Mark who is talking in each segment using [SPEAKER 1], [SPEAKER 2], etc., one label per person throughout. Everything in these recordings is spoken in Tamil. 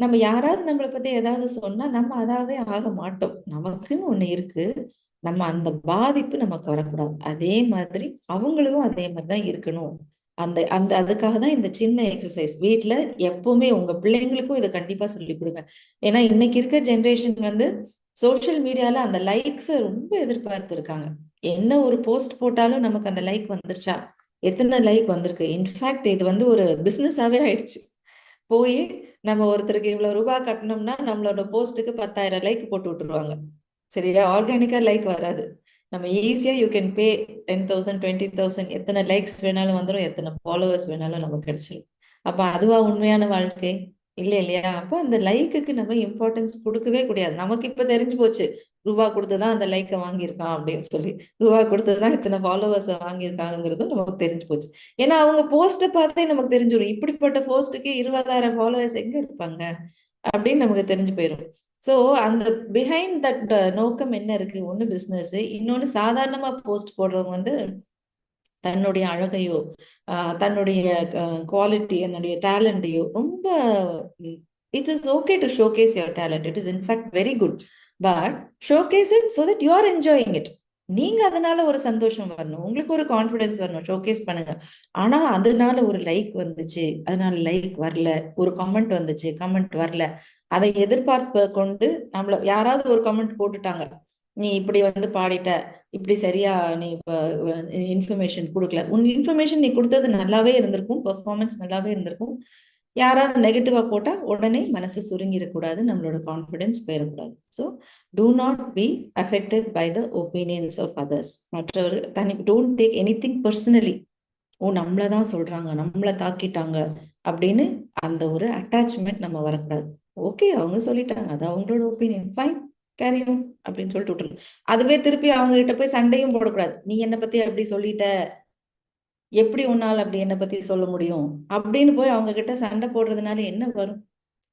[SPEAKER 1] நம்ம யாராவது நம்மளை பத்தி ஏதாவது சொன்னா நம்ம அதாவே ஆக மாட்டோம். நமக்குன்னு ஒண்ணு இருக்கு. நம்ம அந்த பாதிப்பு நமக்கு வரக்கூடாது. அதே மாதிரி அவங்களும் அதே மாதிரிதான் இருக்கணும். அந்த அந்த அதுக்காக தான் இந்த சின்ன எக்ஸசைஸ் வீட்ல எப்பவுமே உங்க பிள்ளைங்களுக்கும் இதை கண்டிப்பா சொல்லி கொடுங்க. ஏன்னா இன்னைக்கு இருக்க ஜென்ரேஷன் வந்து சோஷியல் மீடியால அந்த லைக்ஸை ரொம்ப எதிர்பார்த்து இருக்காங்க என்ன ஒரு போஸ்ட் போட்டாலும் நமக்கு அந்த லைக் வந்துருச்சா? எத்தனை லைக் வந்திருக்கு? இன்ஃபேக்ட் இது வந்து ஒரு பிசினஸாவே ஆயிடுச்சு. போய் நம்ம ஒருத்தருக்கு இவ்வளவு ரூபாய் கட்டணும்னா நம்மளோட போஸ்ட்டுக்கு பத்தாயிரம் லைக் போட்டு விட்டுருவாங்க. சரியா? ஆர்கானிக்கா லைக் வராது. நம்ம ஈஸியா you can pay ten thousand twenty thousand எத்தனை லைக்ஸ் வேணாலும் வந்துடும் எத்தனை ஃபாலோவர்ஸ் வேணாலும் நமக்கு கிடைச்சிடும் அப்ப அதுவா உண்மையான வாழ்க்கை? இல்ல இல்லையா? அப்ப அந்த லைக்குக்கு நம்ம இம்பார்ட்டன்ஸ் கொடுக்கவே கூடாது. நமக்கு இப்ப தெரிஞ்சு போச்சு. ரூபா கொடுத்துதான் அந்த லைக்கை வாங்கியிருக்கான் அப்படின்னு சொல்லி ரூபா கொடுத்துதான் இத்தனை ஃபாலோவர்ஸ் வாங்கியிருக்காங்கிறதும் நமக்கு தெரிஞ்சு போச்சு. ஏன்னா அவங்க போஸ்ட்டை பார்த்தே நமக்கு தெரிஞ்சிடும். இப்படிப்பட்ட போஸ்ட்டுக்கு இருபதாயிரம் ஃபாலோவர்ஸ் எங்க இருப்பாங்க? அப்படின்னு நமக்கு தெரிஞ்சு போயிடும் ஸோ அந்த பிஹைண்ட் தட் நோக்கம் என்ன இருக்கு? ஒன்று பிஸ்னஸ் இன்னொன்று சாதாரணமா போஸ்ட் போடுறவங்க வந்து தன்னுடைய அழகையோ தன்னுடைய குவாலிட்டி என்னுடைய டேலண்டையோ ரொம்ப it's is okay to showcase your talent it is in fact very good but showcase it so that you are enjoying it நீங்க அதனால ஒரு சந்தோஷம் வரணும். உங்களுக்கு ஒரு கான்பிடன்ஸ் வரணும். ஷோகேஸ் பண்ணுங்க. ஆனா அதனால ஒரு லைக் வந்துச்சு. அதனால லைக் வரல. ஒரு கமெண்ட் வந்துச்சு. கமெண்ட் வரல. அதை எதிர்பார்ப்ப கொண்டு நம்மள யாராவது ஒரு கமெண்ட் போட்டுட்டாங்க. நீ இப்படி வந்து பாடிட்ட. இப்படி சரியா நீ இப்போ இன்ஃபர்மேஷன் கொடுக்கல. உன் இன்ஃபர்மேஷன் நீ கொடுத்தது நல்லாவே இருந்திருக்கும். பெர்ஃபார்மன்ஸ் நல்லாவே இருந்திருக்கும். யாராவது நெகட்டிவா போட்டா உடனே மனசு சுருங்கிடக்கூடாது நம்மளோட கான்ஃபிடென்ஸ் போயிடக்கூடாது. So do not be affected by the opinions of others மற்றவர் தனி don't take anything personally ஓ நம்மளை தான் சொல்றாங்க நம்மளை தாக்கிட்டாங்க அப்படின்னு அந்த ஒரு அட்டாச்மெண்ட் நம்ம வரக்கூடாது. ஓகே அவங்க சொல்லிட்டாங்க அது அவங்களோட ஒப்பீனியன் ஃபைன் கேரியும் அப்படின்னு சொல்லிட்டு விட்டுருங்க அதுவே திருப்பி அவங்க கிட்ட போய் சண்டையும் போடக்கூடாது. நீ என்னை பத்தி அப்படி சொல்லிட்ட? எப்படி உன்னால் அப்படி என்னை பத்தி சொல்ல முடியும்? அப்படின்னு போய் அவங்க கிட்ட சண்டை போடுறதுனால என்ன வரும்?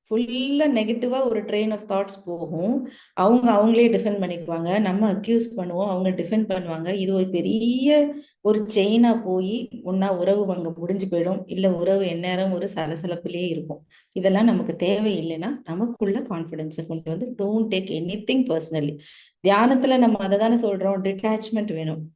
[SPEAKER 1] ஃபுல்லா நெகட்டிவா ஒரு ட்ரெயின் ஆஃப் தாட்ஸ் போகும். அவங்க அவங்களே டிஃபெண்ட் பண்ணிக்குவாங்க. நம்ம அக்யூஸ் பண்ணுவோம். அவங்க டிஃபெண்ட் பண்ணுவாங்க. இது ஒரு பெரிய ஒரு செயினா போய் ஒன்னா உறவு அங்க முடிஞ்சு போயிடும். இல்ல உறவு எந்நேரம் ஒரு சலசலப்பிலேயே இருக்கும். இதெல்லாம் நமக்கு தேவையில்லைன்னா நமக்குள்ள கான்பிடன்ஸை கொண்டு வந்து don't take anything personally தியானத்துல நம்ம அதை தானே சொல்றோம். டிட்டாச்மெண்ட் வேணும்.